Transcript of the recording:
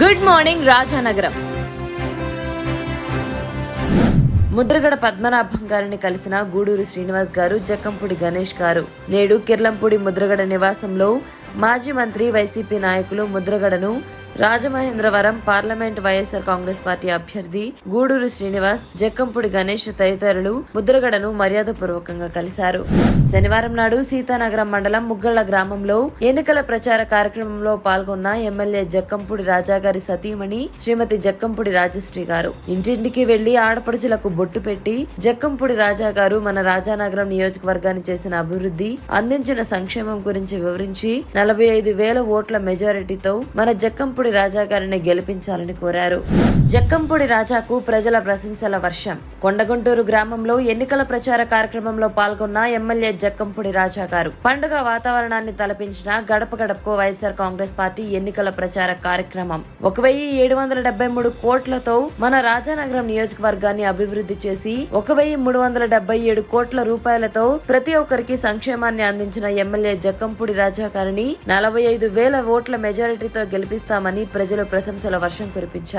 Good morning Rajanagaram. Mudragada Padmanabham గారిని కలిసిన గూడూరు శ్రీనివాస్ గారు జక్కంపూడి గణేష్ గారు. నేడు కిర్లంపూడి ముద్రగడ నివాసంలో మాజీ మంత్రి వైసీపీ నాయకులు ముద్రగడను Rajamahendravaram parliament YSR Congress party అభ్యర్థి గూడూరు శ్రీనివాస్ జక్కంపూడి గణేష్ తదితరులు ముద్రగడను మర్యాదపూర్వకంగా కలిశారు. శనివారం నాడు సీతానగరం మండలం ముగ్గళ్ళ గ్రామంలో ఎన్నికల ప్రచార కార్యక్రమంలో పాల్గొన్న ఎమ్మెల్యే జక్కంపూడి రాజా గారి సతీమణి శ్రీమతి జక్కంపూడి రాజశ్రీ గారు. ఇంటింటికి వెళ్ళి ఆడపడుచులకు బొట్టు పెట్టి జక్కంపూడి రాజా గారు మన రాజానగరం నియోజకవర్గాన్ని చేసిన అభివృద్ధి అందించిన సంక్షేమం గురించి వివరించి నలభై ఐదు వేల ఓట్ల మెజారిటీతో మన జక్కంపూడి రాజా గారిని గెలిపించాలని కోరారు. జక్కంపూడి రాజాకు ప్రజల ప్రశంసల వర్షం. కొండగుంటూరు గ్రామంలో ఎన్నికల ప్రచార కార్యక్రమంలో పాల్గొన్న ఎమ్మెల్యే జక్కంపూడి రాజా గారు పండుగ వాతావరణాన్ని తలపించిన గడప గడపకు వైఎస్ఆర్ కాంగ్రెస్ పార్టీ ఎన్నికల ప్రచార కార్యక్రమం. ఒక వెయ్యి ఏడు వందల డెబ్బై మూడు కోట్లతో మన రాజానగరం నియోజకవర్గాన్ని అభివృద్ధి చేసి ఒక వెయ్యి మూడు వందల డెబ్బై ఏడు కోట్ల రూపాయలతో ప్రతి ఒక్కరికి సంక్షేమాన్ని అందించిన ఎమ్మెల్యే జక్కంపూడి రాజా గారిని నలభై ఐదు వేల ఓట్ల మెజారిటీతో గెలిపిస్తామని ప్రజలు ప్రశంసల వర్షం కురిపించారు.